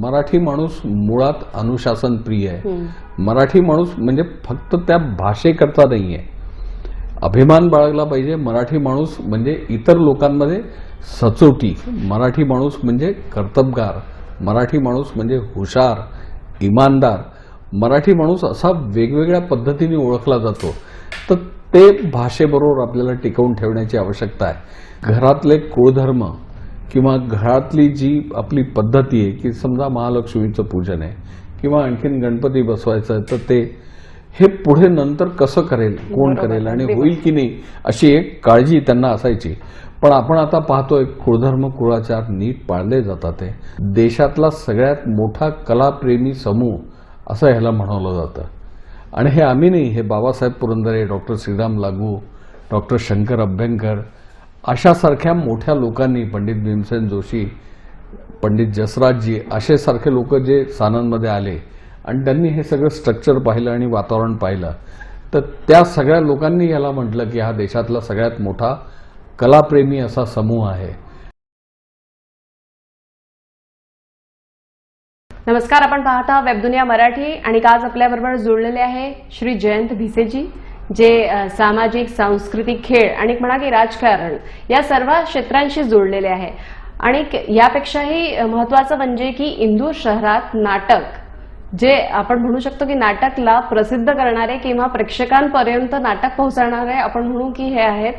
मराठी माणूस मुळात अनुशासन प्रिय आहे मराठी माणूस म्हणजे फक्त त्या भाषेकरता नाही आहे अभिमान बाळगला पाहिजे. मराठी माणूस म्हणजे इतर लोकांमध्ये सचोटी. मराठी माणूस म्हणजे कर्तबगार. मराठी माणूस म्हणजे हुशार इमानदार. मराठी माणूस असा वेगवेगळ्या पद्धतीने ओळखला जातो. तर ते भाषेबरोबर आपल्याला टिकवून ठेवण्याची आवश्यकता आहे. घरातले कुळधर्म किंवा घरातली जी आपली पद्धती आहे की समजा महालक्ष्मीचं पूजन आहे किंवा आणखीन गणपती बसवायचं आहे तर ते हे पुढे नंतर कसं करेल कोण करेल आणि होईल की नाही अशी एक काळजी त्यांना असायची. पण आपण आता पाहतोय कुळधर्म कुळाचार नीट पाळले जातात ते देशातला सगळ्यात मोठा कलाप्रेमी समूह असं ह्याला म्हणावलं जातं. आणि हे आम्ही नाही हे बाबासाहेब पुरंदरे डॉक्टर श्रीराम लागू डॉक्टर शंकर अभ्यंकर अशासारख्या मोठ्या लोकांनी पंडित भीमसेन जोशी पंडित जसराजजी असे सारखे लोक जे सानंदमध्ये आले आणि त्यांनी हे सगळं स्ट्रक्चर पाहिलं आणि वातावरण पाहिलं. तर त्या सगळ्या लोकांनी याला म्हटलं की हा देशातला सगळ्यात मोठा कलाप्रेमी असा समूह आहे. नमस्कार आपण पाहता वेबदुनिया मराठी आणि आज आपल्याबरोबर जुळलेले आहे श्री जयंत भिसेजी. जे सामाजिक सांस्कृतिक खेळ आणि म्हणा की राजकारण या सर्व क्षेत्रांशी जोडलेले आहे. आणि यापेक्षाही महत्वाचं म्हणजे की इंदूर शहरात नाटक जे आपण म्हणू शकतो की नाटकला प्रसिद्ध करणारे किंवा प्रेक्षकांपर्यंत नाटक पोहोचवणारे आपण म्हणू की हे आहेत.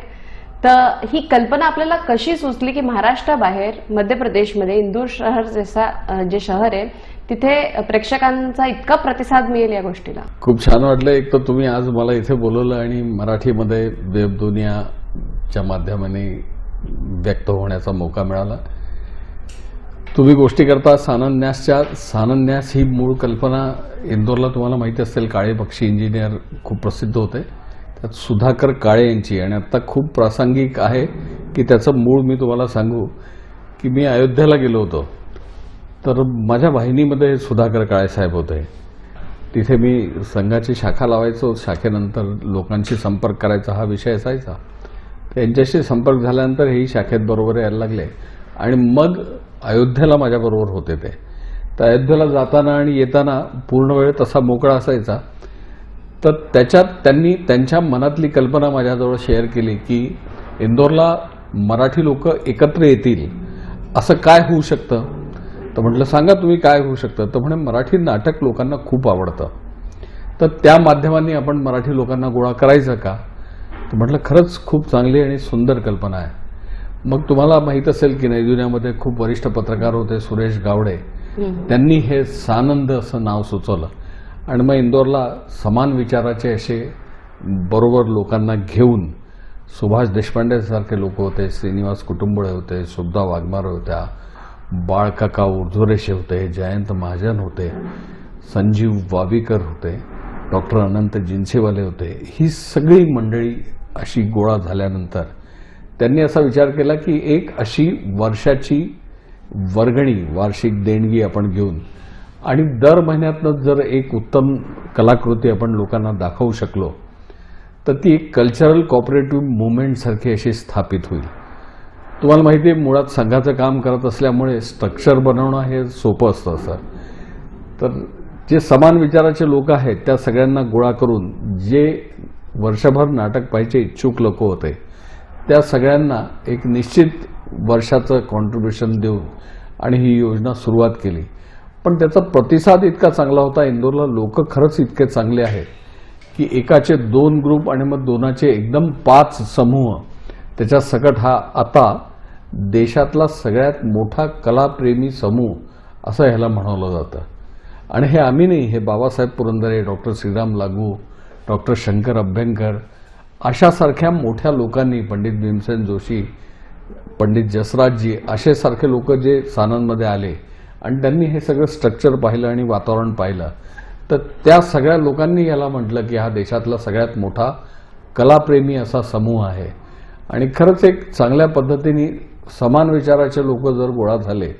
तर ही कल्पना आपल्याला कशी सुचली की महाराष्ट्राबाहेर मध्य प्रदेशमध्ये इंदूर शहर जसा जे शहर आहे तिथे प्रेक्षकांचा इतका प्रतिसाद मिळेल या गोष्टीला. खूप छान वाटलं. एक तर तुम्ही आज मला इथे बोलवलं आणि मराठीमध्ये वेबदुनियाच्या माध्यमाने व्यक्त होण्याचा मौका मिळाला. तुम्ही गोष्टी करता सानन्यासच्या. सानन्यास ही मूळ कल्पना इंदोरला तुम्हाला माहिती असेल काळे पक्षी इंजिनियर खूप प्रसिद्ध होते. त्यात सुधाकर काळे यांची आणि आत्ता खूप प्रासंगिक आहे की त्याचं मूळ मी तुम्हाला सांगू की मी अयोध्येला गेलो होतो. तर माझ्या वाहिनीमध्ये सुधाकर काळेसाहेब होते. तिथे मी संघाची शाखा लावायचो. शाखेनंतर लोकांशी संपर्क करायचा हा विषय असायचा. त्यांच्याशी संपर्क झाल्यानंतर हेही शाखेत बरोबर यायला लागले. आणि मग अयोध्येला माझ्याबरोबर होते ते. तर अयोध्येला जाताना आणि येताना पूर्ण वेळ तसा मोकळा असायचा. तर त्याच्यात त्यांनी त्यांच्या मनातली कल्पना माझ्याजवळ शेअर केली की इंदोरला मराठी लोक एकत्र येतील. असं काय होऊ शकतं? तर म्हटलं सांगा तुम्ही काय होऊ शकतं? तर म्हणे मराठी नाटक लोकांना खूप आवडतं. तर त्या माध्यमांनी आपण मराठी लोकांना गोळा करायचं का? तर म्हटलं खरंच खूप चांगली आणि सुंदर कल्पना आहे. मग तुम्हाला माहीत असेल की नाही दुनियामध्ये खूप वरिष्ठ पत्रकार होते सुरेश गावडे. त्यांनी हे सानंद असं नाव सुचवलं. आणि मग इंदोरला समान विचाराचे असे बरोबर लोकांना घेऊन सुभाष देशपांडेसारखे लोक होते श्रीनिवास कुटुंबळे होते सुद्धा वाघमारे होत्या बाळकाका उर्ध्वरेषे होते जयंत महाजन होते संजीव वावीकर होते डॉक्टर अनंत जिन्सेवाले होते. ही सगळी मंडळी अशी गोळा झाल्यानंतर त्यांनी असा विचार केला की एक अशी वर्षाची वर्गणी वार्षिक देणगी आपण घेऊन आणि दर महिन्यातनं जर एक उत्तम कलाकृती आपण लोकांना दाखवू शकलो तर ती एक कल्चरल कॉपरेटिव्ह मुवमेंटसारखी अशी स्थापित होईल. तुम्हाला माहिती आहे मुळात संघाचं काम करत असल्यामुळे स्ट्रक्चर बनवणं हे सोपं असतं सर तर जे समान विचाराचे लोक आहेत त्या सगळ्यांना गोळा करून जे वर्षभर नाटक पाहिजे इच्छुक लोक होते त्या सगळ्यांना एक निश्चित वर्षाचं कॉन्ट्रीब्युशन देऊन आणि ही योजना सुरुवात केली. पण त्याचा प्रतिसाद इतका चांगला होता इंदोरला लोक खरंच इतके चांगले आहेत की एकाचे दोन ग्रुप आणि मग दोनाचे एकदम पाच समूह त्याच्या सकट हा आता देशातला सगळ्यात मोठा कलाप्रेमी समूह असं ह्याला म्हणवलं जातं. आणि हे आम्ही नाही हे बाबासाहेब पुरंदरे डॉक्टर श्रीराम लागू डॉक्टर शंकर अभ्यंकर अशासारख्या मोठ्या लोकांनी पंडित भीमसेन जोशी पंडित जसराजजी असे सारखे लोक जे सानंदमध्ये आले आणि त्यांनी हे सगळं स्ट्रक्चर पाहिलं आणि वातावरण पाहिलं. तर त्या सगळ्या लोकांनी याला म्हटलं की हा देशातला सगळ्यात मोठा कलाप्रेमी असा समूह आहे. आणि खरंच एक चांगल्या पद्धतीने समान विचाराचे लोक जर गोळा झाले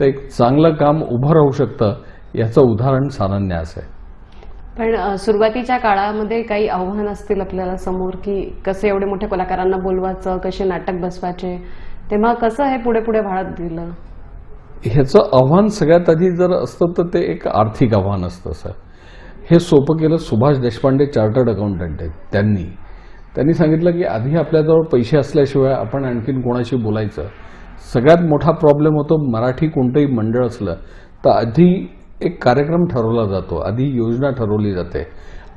तर एक चांगलं काम उभं राहू शकतं याचं उदाहरण सानन्यास आहे. पण सुरुवातीच्या काळामध्ये काही आव्हान असतील आपल्याला समोर की कसे एवढे मोठ्या कलाकारांना बोलवायचं कसे नाटक बसवायचे तेव्हा कसं हे पुढे पुढे वाढत गेलं? ह्याचं आव्हान सगळ्यात आधी जर असतं तर ते एक आर्थिक आव्हान असतं सर. हे सोपं केलं सुभाष देशपांडे चार्टर्ड अकाउंटंट आहेत त्यांनी. त्यांनी सांगितलं की आधी आपल्याजवळ पैसे असल्याशिवाय आपण आणखीन कोणाशी बोलायचं. सगळ्यात मोठा प्रॉब्लेम होतो मराठी कोणतंही मंडळ असलं तर आधी एक कार्यक्रम ठरवला जातो आधी योजना ठरवली जाते.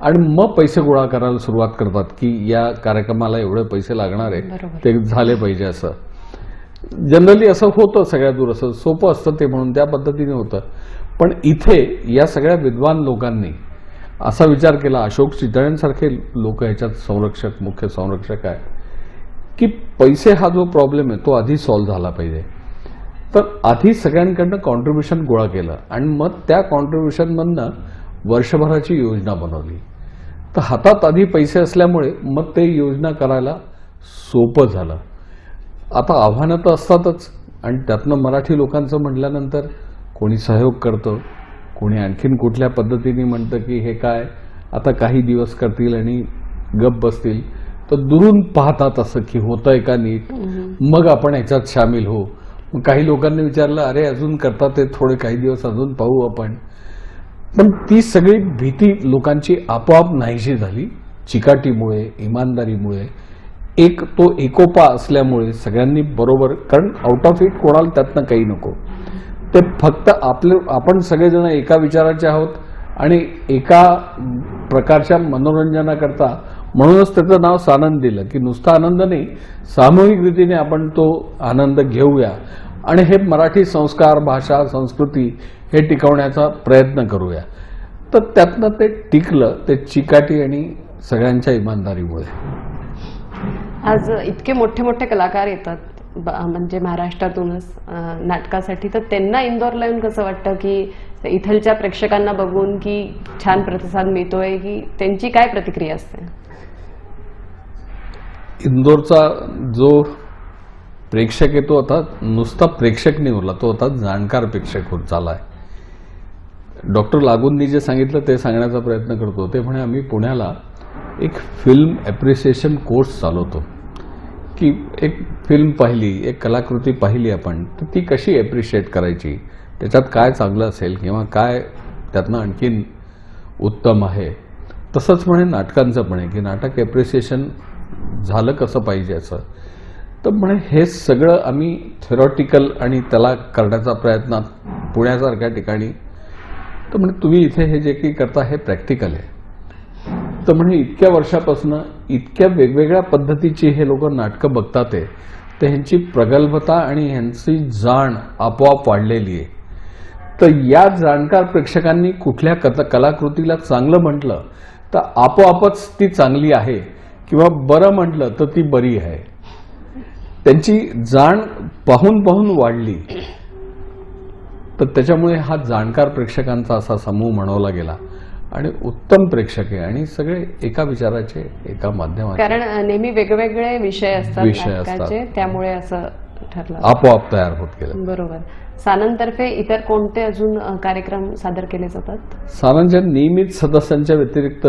आणि मग पैसे गोळा करायला सुरुवात करतात की या कार्यक्रमाला एवढे पैसे लागणार आहे. ते झाले पाहिजे असं. जनरली असं होतं सगळ्या दूर असं सोपं असतं ते म्हणून त्या पद्धतीने होतं. पण इथे या सगळ्या विद्वान लोकांनी असा विचार केला. अशोक चितळ्यांसारखे लोक याच्यात संरक्षक मुख्य संरक्षक आहे की पैसे हा जो प्रॉब्लेम आहे तो आधी सॉल्व्ह झाला पाहिजे. तर आधी सगळ्यांकडनं कॉन्ट्रीब्युशन गोळा केलं आणि मग त्या कॉन्ट्रीब्युशनमधनं वर्षभराची योजना बनवली. तर हातात आधी पैसे असल्यामुळे मग ते योजना करायला सोपं झालं. आता आव्हानं तर असतातच आणि त्यातनं मराठी लोकांचं म्हटल्यानंतर कोणी सहयोग करतं? कोणी आणखीन कुठल्या पद्धतीने म्हणतं की हे काय आता काही दिवस करतील आणि गप बसतील. तर दुरून पाहतात असं की होतंय का नीट. मग आपण ह्याच्यात सामील हो. मग काही लोकांनी विचारलं अरे अजून करतात ते थोडे काही दिवस अजून पाहू आपण. पण ती सगळी भीती लोकांची आपोआप नाहीशी झाली. चिकाटीमुळे इमानदारीमुळे. एक तो एकोपा असल्यामुळे सगळ्यांनी बरोबर कारण आउट ऑफ इट कोणाला त्यातनं काही नको. ते फक्त आपले आपण सगळेजण एका विचाराचे आहोत आणि एका प्रकारच्या मनोरंजनाकरता म्हणूनच त्याचं नाव सानंद दिलं की नुसता आनंद नाही सामूहिक रीतीने आपण तो आनंद घेऊया. आणि हे मराठी संस्कार भाषा संस्कृती हे टिकवण्याचा प्रयत्न करूया. तर त्यातनं ते टिकलं ते चिकाटी आणि सगळ्यांच्या इमानदारीमुळे. आज इतके मोठे मोठे कलाकार येतात. म्हणजे महाराष्ट्रातूनच नाटकासाठी. तर त्यांना इंदोरला येऊन कसं वाटतं की इथलच्या प्रेक्षकांना बघून की छान प्रतिसाद मिळतोय की त्यांची काय प्रतिक्रिया असते? इंदोरचा जो प्रेक्षक आहे तो आता नुसता प्रेक्षक नाही उरला तो आता जाणकार प्रेक्षक होत झाला आहे. डॉक्टर लागूंनी जे सांगितलं ते सांगण्याचा प्रयत्न करतो. ते म्हणे आम्ही पुण्याला एक फिल्म ॲप्रिसिएशन कोर्स चालवतो. की एक फिल्म पाहिली एक कलाकृती पाहिली आपण तर ती कशी ॲप्रिशिएट करायची? त्याच्यात काय चांगलं असेल किंवा काय त्यातनं आणखीन उत्तम आहे? तसंच म्हणे नाटकांचं पण आहे की नाटक ॲप्रिसिएशन झालं कसं पाहिजे असं तर म्हणे हे सगळं आम्ही थेरॉटिकल आणि त्याला करण्याचा प्रयत्न पुण्यासारख्या ठिकाणी तर म्हणे तुम्ही इथे हे जे काही करता हे प्रॅक्टिकल आहे. तर म्हणे इतक्या वर्षापासून इतक्या वेगवेगळ्या पद्धतीची हे लोक नाटकं बघतात आहे तर ह्यांची प्रगल्भता आणि ह्यांची जाण आपोआप वाढलेली आहे. तर या जाणकार प्रेक्षकांनी कुठल्या कथ कलाकृतीला चांगलं म्हटलं तर आपोआपच ती चांगली आहे किंवा बरं म्हटलं तर ती बरी आहे. त्यांची जाण पाहून पाहून वाढली. तर त्याच्यामुळे हा जाणकार प्रेक्षकांचा असा समूह म्हणवला गेला आणि उत्तम प्रेक्षक आहे आणि सगळे एका विचाराचे एका माध्यमाचे. कारण नेहमी वेगवेगळे विषय असतात विषय नाटकाचे त्यामुळे असं ठरलं. आपोआप तयार होत गेलं. बरोबर. सानंदतर्फे इतर कोणते अजून कार्यक्रम सादर केले जातात? सानंदच्या नियमित सदस्यांच्या व्यतिरिक्त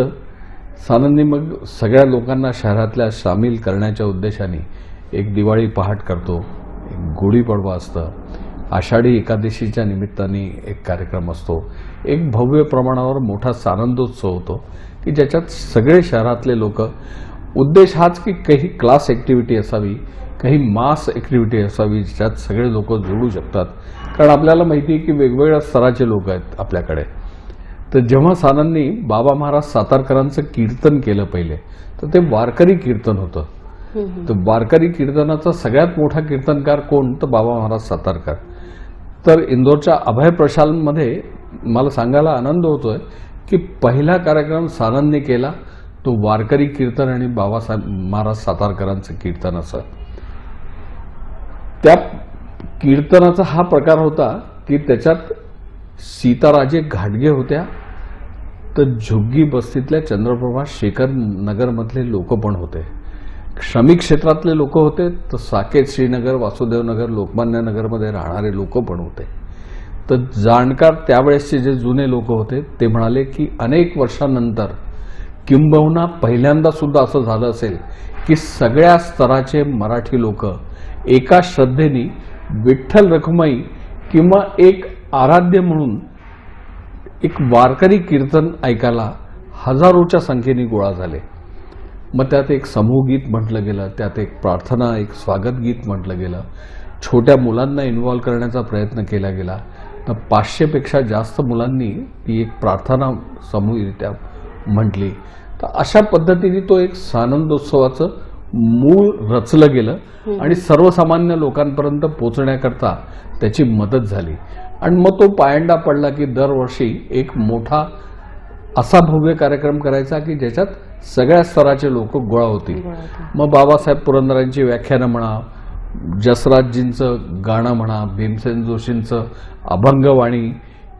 सानंदनी मग सगळ्या लोकांना शहरातल्या सामील करण्याच्या उद्देशाने एक दिवाळी पहाट करतो एक गुढीपाडवा असतं. आषाढी एकादशीच्या निमित्ताने एक कार्यक्रम असतो. एक भव्य प्रमाणावर मोठा सानंदोत्सव होतो की ज्याच्यात सगळे शहरातले लोक उद्देश हाच की काही क्लास ॲक्टिव्हिटी असावी काही मास ॲक्टिव्हिटी असावी ज्याच्यात सगळे लोक जोडू शकतात. कारण आपल्याला माहिती आहे की वेगवेगळ्या स्तराचे लोक आहेत आपल्याकडे. तर जेव्हा सानंदनी बाबा महाराज सातारकरांचं कीर्तन केलं पहिले तर ते वारकरी कीर्तन होतं. तर वारकरी कीर्तनाचा सगळ्यात मोठा कीर्तनकार कोण? तर बाबा महाराज सातारकर. तर इंदोरच्या अभय प्रशालमध्ये मला सांगायला आनंद होतोय की पहिला कार्यक्रम सानंदने केला. तो वारकरी कीर्तन आणि बाबासाहेब महाराज सातारकरांचं कीर्तन असं. त्या कीर्तनाचा हा प्रकार होता की त्याच्यात सीताराजे घाटगे होत्या तर झुग्गी बस्तीतल्या चंद्रप्रभा शेखर नगरमधले लोक पण होते. श्रमिक क्षेत्रातले लोक होते तर साकेत श्रीनगर वासुदेवनगर लोकमान्य नगरमध्ये राहणारे लोक पण होते. तर जाणकार त्यावेळेसचे जे जुने लोक होते ते म्हणाले की अनेक वर्षानंतर किंबहुना पहिल्यांदा सुद्धा असं झालं असेल की सगळ्या स्तराचे मराठी लोक एका श्रद्धेने विठ्ठल रखुमाई किंवा एक आराध्य म्हणून एक वारकरी कीर्तन ऐकायला हजारोच्या संख्येने गोळा झाले. मग त्यात एक समूह गीत म्हटलं गेलं त्यात एक प्रार्थना एक स्वागत गीत म्हटलं गेलं. छोट्या मुलांना इन्व्हॉल्व करण्याचा प्रयत्न केला गेला. तर पाचशेपेक्षा जास्त मुलांनी ती एक प्रार्थना समूहरित्या म्हटली. तर अशा पद्धतीने तो एक सानंदोत्सवाचं मूळ रचलं गेलं आणि सर्वसामान्य लोकांपर्यंत पोचण्याकरता त्याची मदत झाली. आणि मग तो पायंडा पडला की दरवर्षी एक मोठा असा भव्य कार्यक्रम करायचा की ज्याच्यात सगळ्या स्तराचे लोक गोळा होतील. मग बाबासाहेब पुरंदरांची व्याख्यानं म्हणा जसराजजींचं गाणं म्हणा भीमसेन जोशींचं अभंगवाणी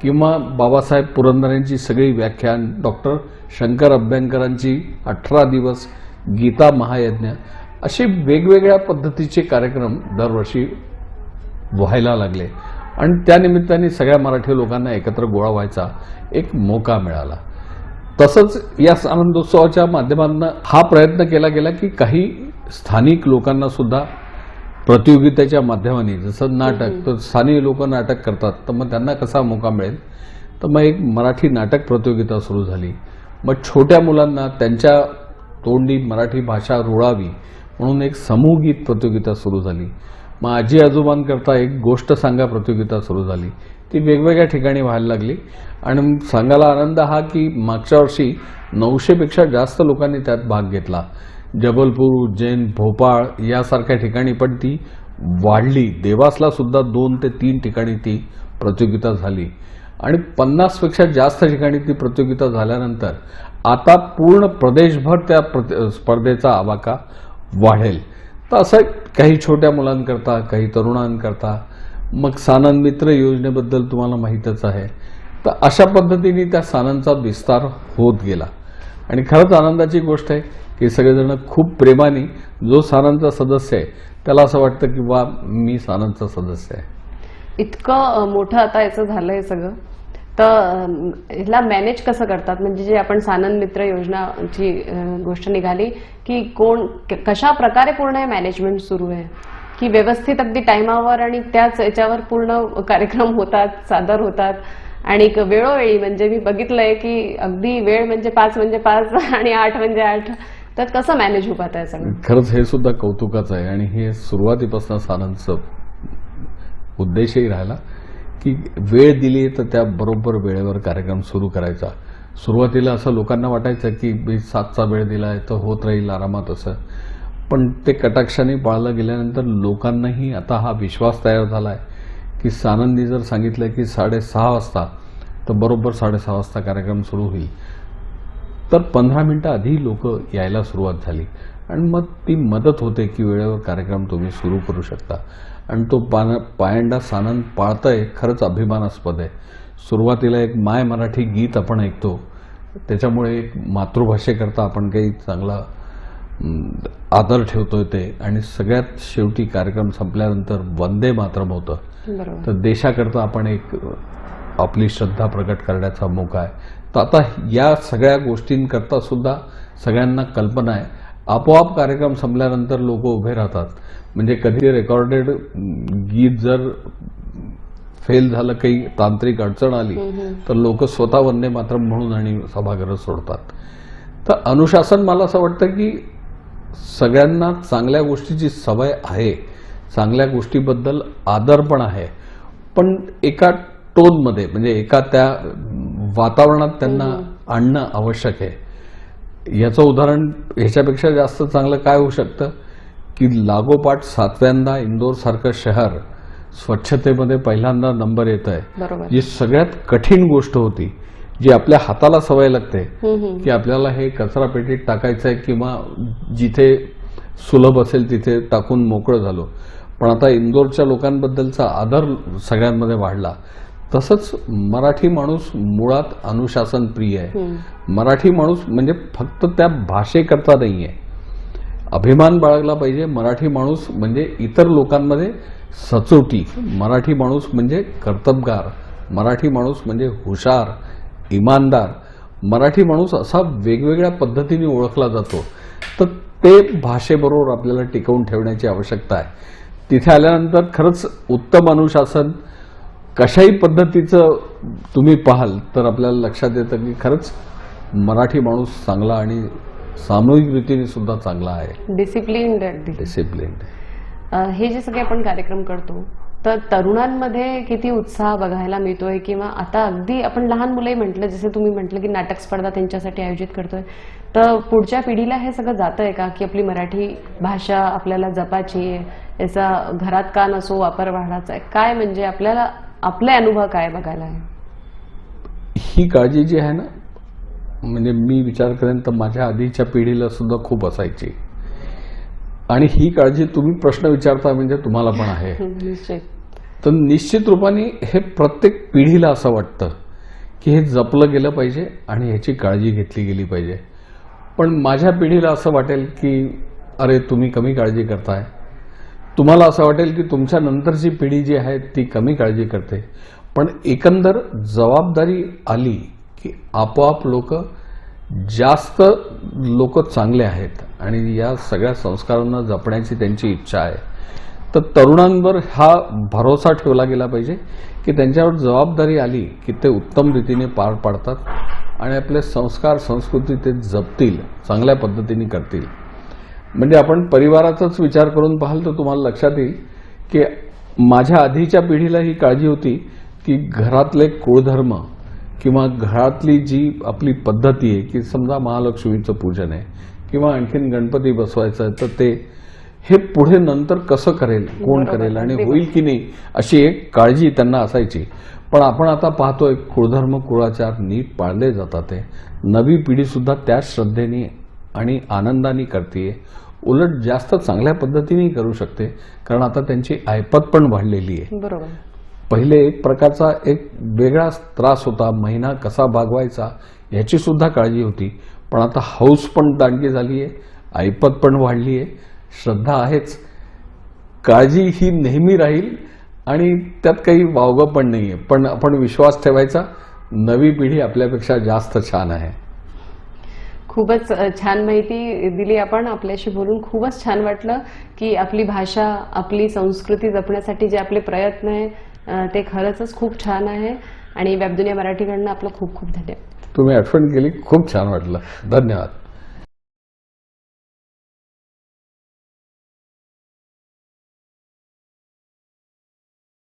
किंवा बाबासाहेब पुरंदरेंची सगळी व्याख्यान डॉक्टर शंकर अभ्यंकरांची अठरा दिवस गीता महायज्ञ असे वेगवेगळ्या पद्धतीचे कार्यक्रम दरवर्षी व्हायला लागले. आणि त्यानिमित्ताने सगळ्या मराठी लोकांना एकत्र गोळा व्हायचा एक मोका मिळाला. तसंच या आनंदोत्सवाच्या माध्यमातून हा प्रयत्न केला गेला की काही स्थानिक लोकांना सुद्धा प्रतियोगितेच्या माध्यमाने जसं नाटक तर स्थानिक लोक नाटक करतात. तर मग त्यांना कसा मोका मिळेल? तर मग एक मराठी नाटक प्रतियोगिता सुरू झाली. मग छोट्या मुलांना त्यांच्या तोंडी मराठी भाषा रुळावी म्हणून एक समूह गीत प्रतियोगिता सुरू झाली. मग आजी आजोबांकरता एक गोष्ट सांगा प्रतियोगिता सुरू झाली. ती वेगवेगळ्या ठिकाणी व्हायला लागली. आणि सांगायला आनंद हा की मागच्या वर्षी नऊशेपेक्षा जास्त लोकांनी त्यात भाग घेतला. जबलपूर उज्जैन भोपाळ यासारख्या ठिकाणी पण ती वाढली. देवासला सुद्धा दोन ते तीन ठिकाणी ती प्रतियोगिता झाली. आणि पन्नासपेक्षा जास्त ठिकाणी ती प्रतियोगिता झाल्यानंतर आता पूर्ण प्रदेशभर त्या प्रति स्पर्धेचा आवाका वाढेल. तर असं काही छोट्या मुलांकरता काही तरुणांकरता मग सानंद मित्र योजनेबद्दल तुम्हाला माहीतच आहे. तर अशा पद्धतीने त्या सानंदचा विस्तार होत गेला. आणि खरंच आनंदाची गोष्ट आहे की सगळेजण खूप प्रेमाने जो सानांचा सदस्य आहे त्याला असं वाटतं की वा मी सानांचा सदस्य आहे. इतकं मोठं आता याचं झालंय सगळं. तर ह्याला मॅनेज कसं करतात? म्हणजे जे आपण सानंद मित्र योजनाची गोष्ट निघाली की कोण कशा प्रकारे पूर्ण हे मॅनेजमेंट सुरू आहे? की व्यवस्थित अगदी टायमावर आणि त्याच याच्यावर पूर्ण कार्यक्रम होतात सादर होतात. आणि वेळोवेळी म्हणजे मी बघितलंय की अगदी वेळ म्हणजे पाच म्हणजे पाच आणि आठ म्हणजे आठ. तर कसं मॅनेज होऊ आहे सगळं. खरंच हे सुद्धा कौतुकाचं आहे आणि हे सुरुवातीपासून सानंदचं उद्देशही राहिला की वेळ दिली तर त्या बरोबर वेळेवर कार्यक्रम सुरू करायचा. सुरुवातीला असं लोकांना वाटायचं की मी सातचा वेळ दिला आहे तर होत राहील आरामात असं. पण ते कटाक्षाने पाळलं गेल्यानंतर लोकांनाही आता हा विश्वास तयार झाला आहे की सानंदी जर सांगितलं की साडेसहा वाजता तर बरोबर साडेसहा वाजता कार्यक्रम सुरू होईल. तर पंधरा मिनटं आधी लोक यायला सुरुवात झाली. आणि मग ती मदत होते की वेळेवर कार्यक्रम तुम्ही सुरू करू शकता. आणि तो पाना पायंडा सानंद पाळतंय खरंच अभिमानास्पद आहे. सुरुवातीला एक माय मराठी गीत आपण ऐकतो. त्याच्यामुळे एक मातृभाषेकरता आपण काही चांगला आदर ठेवतोय ते. आणि सगळ्यात शेवटी कार्यक्रम संपल्यानंतर वंदे मातरम होतं. तर देशाकरता आपण एक आपली श्रद्धा प्रकट करण्याचा मोका आहे. तर आता या सगळ्या गोष्टींकरता सुद्धा सगळ्यांना कल्पना आहे. आपोआप कार्यक्रम संपल्यानंतर लोक उभे राहतात. म्हणजे कधी रेकॉर्डेड गीत जर फेल झालं काही तांत्रिक अडचण आली तर लोक स्वतः वंदे मातरम म्हणून आणि सभागृह सोडतात. तर अनुशासन मला असं वाटतं की सगळ्यांना चांगल्या गोष्टीची सवय आहे. चांगल्या गोष्टीबद्दल आदर पण आहे. पण एका टोनमध्ये म्हणजे एका त्या वातावरणात त्यांना आणणं आवश्यक आहे. याचं उदाहरण ह्याच्यापेक्षा जास्त चांगलं काय होऊ शकतं? की लागोपाठ सातव्यांदा इंदोरसारखं शहर स्वच्छतेमध्ये पहिल्यांदा नंबर येत आहे. जी सगळ्यात कठीण गोष्ट होती जी आपल्या हाताला सवय लागते. की आपल्याला हे कचरा पेटीत टाकायचं आहे किंवा जिथे सुलभ असेल तिथे टाकून मोकळं झालो. पण आता इंदोरच्या लोकांबद्दलचा आदर सगळ्यांमध्ये वाढला. तसंच मराठी माणूस मुळात अनुशासन प्रिय आहे. मराठी माणूस म्हणजे फक्त त्या भाषेकरता नाही आहे. अभिमान बाळगला पाहिजे. मराठी माणूस म्हणजे इतर लोकांमध्ये सचोटी. मराठी माणूस म्हणजे कर्तबगार. मराठी माणूस म्हणजे हुशार इमानदार. मराठी माणूस असा वेगवेगळ्या पद्धतीने ओळखला जातो. तर ते भाषेबरोबर आपल्याला टिकवून ठेवण्याची आवश्यकता आहे. तिथे आल्यानंतर खरंच उत्तम अनुशासन कशाही पद्धतीचं तुम्ही पाहाल तर आपल्याला लक्षात येतं की खरंच मराठी माणूस चांगला आणि सामूहिक रीतीने सुद्धा चांगला आहे. डिसिप्लिन अ, हे जे सगळे आपण कार्यक्रम करतो तर तरुणांमध्ये किती उत्साह बघायला मिळतोय किंवा आता अगदी आपण लहान मुलंही म्हटलं जसे तुम्ही म्हटलं की नाटक स्पर्धा त्यांच्यासाठी आयोजित करतोय तर पुढच्या पिढीला हे सगळं जात आहे का की आपली मराठी भाषा आपल्याला जपायची आहे याचा घरात का नसो वापर वाढायचा आहे? काय म्हणजे आपल्याला आपले अनुभव काय बघायला आहे? ही काळजी जी आहे ना म्हणजे मी विचार करेन तर माझ्या आधीच्या पिढीला सुद्धा खूप असायची. आणि ही काळजी तुम्ही प्रश्न विचारता म्हणजे तुम्हाला पण आहे. निश्चित. तर निश्चित रूपाने हे प्रत्येक पिढीला असं वाटतं की हे जपलं गेलं पाहिजे आणि ह्याची काळजी घेतली गेली पाहिजे. पण माझ्या पिढीला असं वाटेल की अरे तुम्ही कमी काळजी करताय. तुम्हाला असं वाटेल की तुमच्या नंतरची पिढी जी आहे ती कमी काळजी करते. पण एकंदर जबाबदारी आली की आपोआप लोक जास्त लोक चांगले आहेत आणि या सगळ्या संस्कारांना जपण्याची त्यांची इच्छा आहे. तर तरुणांवर हा भरोसा ठेवला गेला पाहिजे की त्यांच्यावर जबाबदारी आली की ते उत्तम रीतीने पार पाडतात आणि आपले संस्कार संस्कृती ते जपतील चांगल्या पद्धतीने करतील. म्हणजे आपण परिवाराचाच विचार करून पाहाल तर तुम्हाला लक्षात येईल की माझ्या आधीच्या पिढीला ही काळजी होती की घरातले कुळधर्म किंवा घरातली जी आपली पद्धती आहे की समजा महालक्ष्मीचं पूजन आहे किंवा आणखीन गणपती बसवायचं आहे तर ते हे पुढे नंतर कसं करेल कोण करेल आणि होईल की नाही अशी एक काळजी त्यांना असायची. पण आपण आता पाहतोय कुळधर्म कुळाचार नीट पाळले जातात आहे. नवी पिढी सुद्धा त्याच श्रद्धेने आणि आनंदाने करते. उलट जास्त चांगल्या पद्धतीने करू शकते. कारण आता त्यांची ऐपत पण वाढलेली आहे. बरोबर. पहिले एक प्रकारचा एक वेगळाच त्रास होता. महिना कसा भागवायचा याची सुद्धा काळजी होती. पण आता हौस पण दांडगी झाली आहे ऐपत पण वाढली आहे श्रद्धा आहेच. काळजी ही नेहमी राहील आणि त्यात काही वावगं पण नाही आहे पण आपण विश्वास ठेवायचा. नवी पिढी आपल्यापेक्षा जास्त छान आहे. खूपच छान माहिती दिली आपण. आपल्याशी बोलून खूपच छान वाटलं की आपली भाषा आपली संस्कृती जपण्यासाठी जे आपले प्रयत्न आहे ते खरंच खूप छान आहे. आणि वेबदुनिया मराठीकडनं आपलं खूप खूप धन्यवाद. तुम्ही आठवण केली खूप छान वाटलं. धन्यवाद.